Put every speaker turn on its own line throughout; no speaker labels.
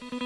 thank you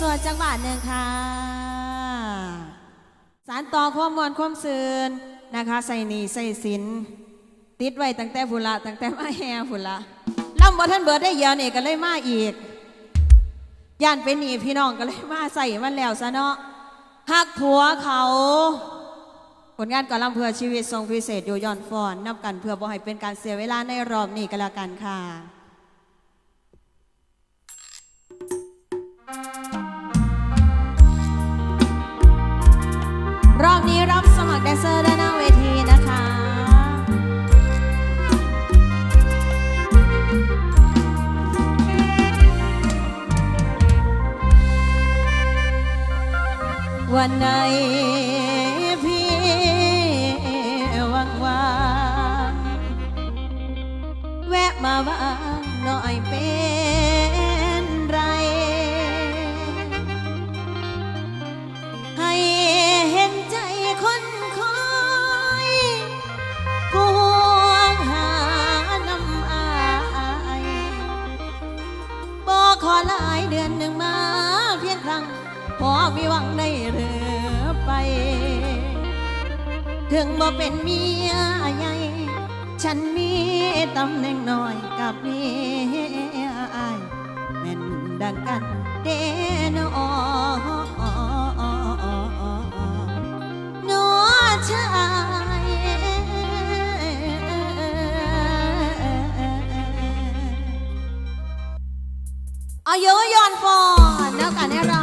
สวดๆจังหวะหนึ่งค่ะ สารต่อข้อมวลข้อมซืนนะคะ ใส่หนีใส่สิน ติดไว้ตั้งแต่ฝุ่นละตั้งแต่มาแห่ฝุ่นละล่ำบ่ท่านเบิร์ดได้เยอะเนี่ก็เลยมาอีกย่านเป็นหนีพี่น้องก็เลยมาใส่มันแล้วซะเนาะหักผัวเขา ผลงานก่อลำเพื่อชีวิตทรงพิเศษอยู่ย้อนฟอนนับกันเพื่อบ่ให้เป็นการเสียเวลาในรอบนี้ก็แล้วกันค่ะ Thank you. รอบนี้รับสมัครแดนเซอร์ด้านหน้าเวทีนะคะวันไหน บ่เป็นเมียใหญ่ ฉันมีตำแหน่งน้อยกับเมียไอแม่นดังกันเดนอนัวชายอายุย้อนฟอนแล้วกันให้เรา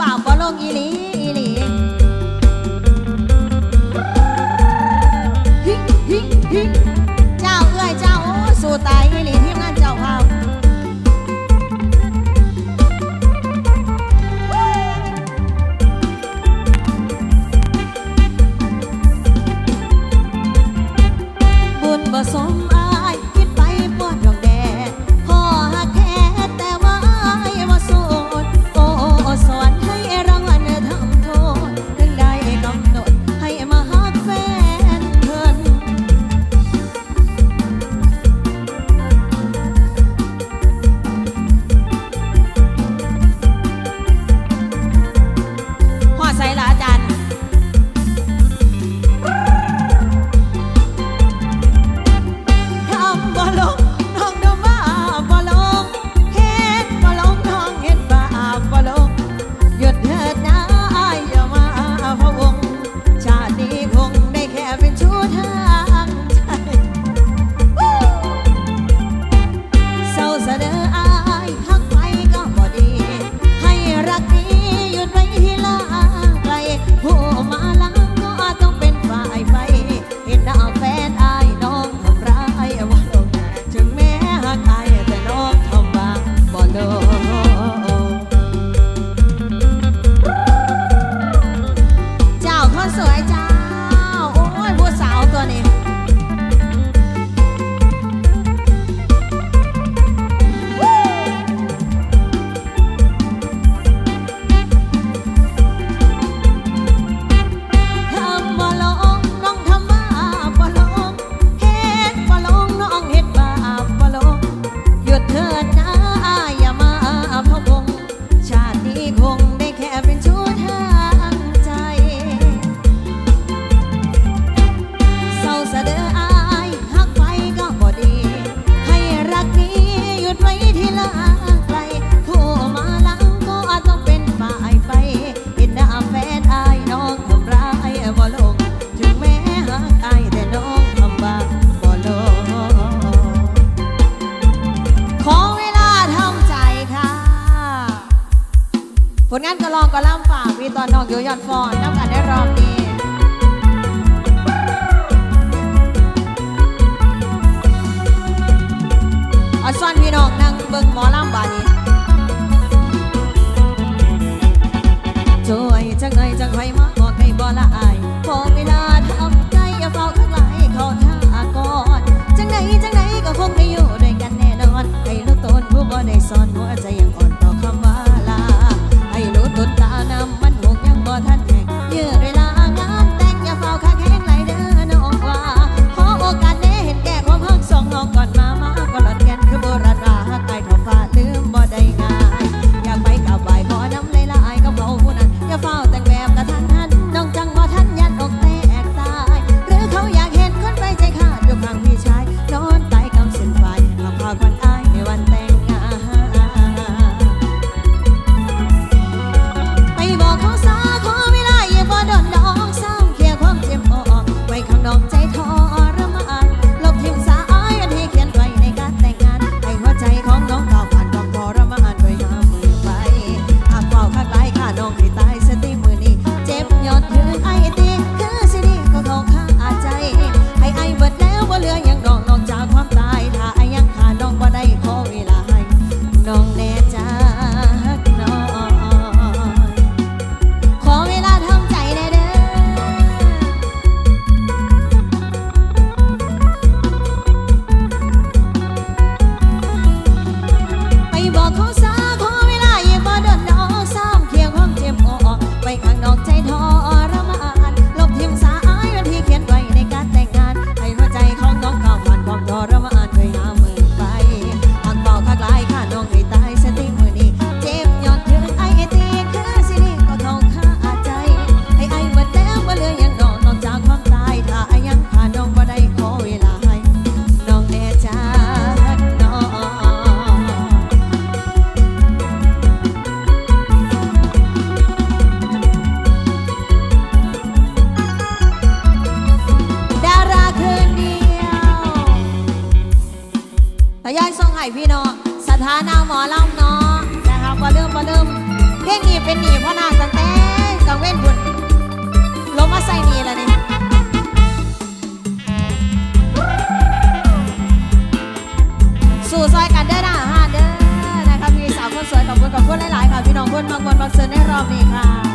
บาปบ่ลงอีหลีอีหลีฮิฮิฮิเจ้าเอ้ยเจ้าสู่ตายอีหลี ยอดฟอน รับเชิญได้รอบนี้ค่ะ